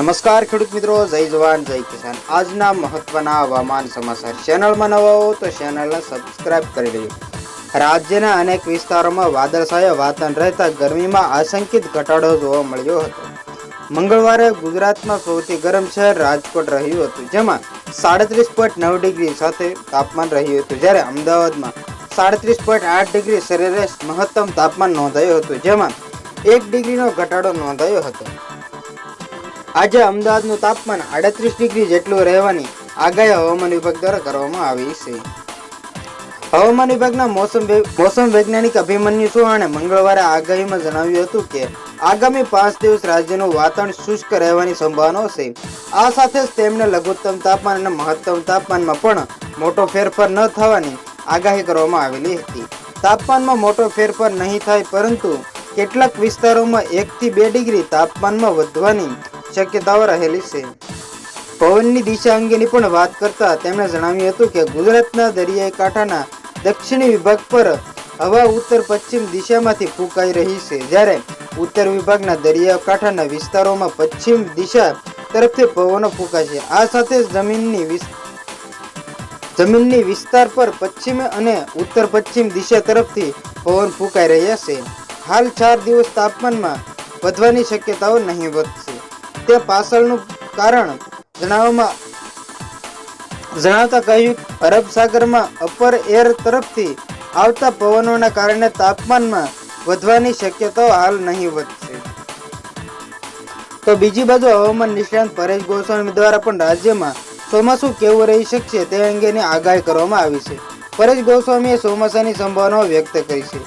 નમસ્કાર ખેડૂત મિત્રો, જય જવાન, જય કિસાન. આજના મહત્વના હવામાન સમાચાર. ચેનલમાં નવા હો તો ચેનલને સબસ્ક્રાઇબ કરી લેજો. રાજ્યના અનેક વિસ્તારોમાં વાદળછાયા વાતાવરણ રહેતા ગરમીમાં આશંકિત ઘટાડો જોવા મળ્યો હતો. મંગળવારે ગુજરાતમાં સૌથી ગરમ શહેર રાજકોટ રહ્યું હતું, જેમાં સાડત્રીસ પોઈન્ટ નવ ડિગ્રી સાથે તાપમાન રહ્યું હતું, જ્યારે અમદાવાદમાં સાડત્રીસ પોઈન્ટ આઠ ડિગ્રી સરેરાશ મહત્તમ તાપમાન નોંધાયું હતું, જેમાં એક ડિગ્રીનો ઘટાડો નોંધાયો હતો. આજે અમદાવાદનું તાપમાન આડત્રીસ ડિગ્રી જેટલું રહેવાની આગાહી હવામાન વિભાગ દ્વારા કરવામાં આવી છે. હવામાન વિભાગના મોસમ મોસમ વૈજ્ઞાનિક અભિમન્યુ સુહાણે મંગળવારે આગાહીમાં જણાવ્યું હતું કે, આગામી પાંચ દિવસ રાજ્યનું વાતાવરણ શુષ્ક રહેવાની સંભાવના છે. આ સાથે જ તેમને લઘુત્તમ તાપમાન અને મહત્તમ તાપમાનમાં પણ મોટો ફેરફાર ન થવાની આગાહી કરવામાં આવેલી હતી. તાપમાનમાં મોટો ફેરફાર નહીં થાય પરંતુ કેટલાક વિસ્તારોમાં એકથી બે ડિગ્રી તાપમાનમાં વધવાની શક્યતાઓ રહેલી છે. પવનની દિશા અંગેની પણ વાત કરતા તેમણે જણાવ્યું હતું કે ગુજરાતના દરિયાઈ કાંઠાના દક્ષિણી વિભાગ પર હવા ઉત્તર પશ્ચિમ દિશામાંથી ફૂંકાઈ રહી છે. જ્યારે ઉત્તર વિભાગના દરિયા કાંઠાના વિસ્તારોમાં પશ્ચિમ દિશા તરફથી પવનો ફૂંકાશે આ સાથે જમીનની જમીનની વિસ્તાર પર પશ્ચિમ અને ઉત્તર પશ્ચિમ દિશા તરફથી પવન ફૂંકાઈ રહ્યા છે. હાલ ચાર દિવસ તાપમાનમાં વધવાની શક્યતાઓ નહીં વધશે તે પાછળનું કારણ જણાવવામાં જણાવતા કહ્યું, અરબ સાગરમાં અપર એર તરફથી આવતા પવનોના કારણે તાપમાનમાં વધવાની શક્યતાઓ હાલ નહીં વધશે તો બીજી બાજુ હવામાન નિષ્ણાંત પરેશ ગોસ્વામી દ્વારા પણ રાજ્યમાં ચોમાસું કેવું રહી શકશે તે અંગેની આગાહી કરવામાં આવી છે. પરેશ ગોસ્વામીએ ચોમાસાની સંભાવનાઓ વ્યક્ત કરી છે.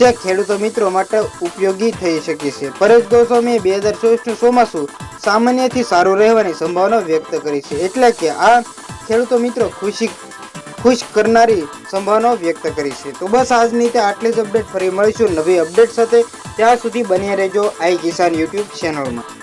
જે ખેડૂતો મિત્રો માટે ઉપયોગી થઈ શકે છે. પરેશ ગોસ્વામીએ બે હજાર ચોવીસનું ચોમાસું સામાન્યથી સારું રહેવાની સંભાવના વ્યક્ત કરી છે. એટલે કે આ ખેડૂતો મિત્રો ખુશી, ખુશ કરનારી સંભાવનાઓ વ્યક્ત કરી છે. તો બસ આજની તે આટલી જ અપડેટ ફરી મળીશું નવી અપડેટ સાથે. ત્યાં સુધી બન્યા રહેજો આઈ કિસાન યુટ્યુબ ચેનલમાં.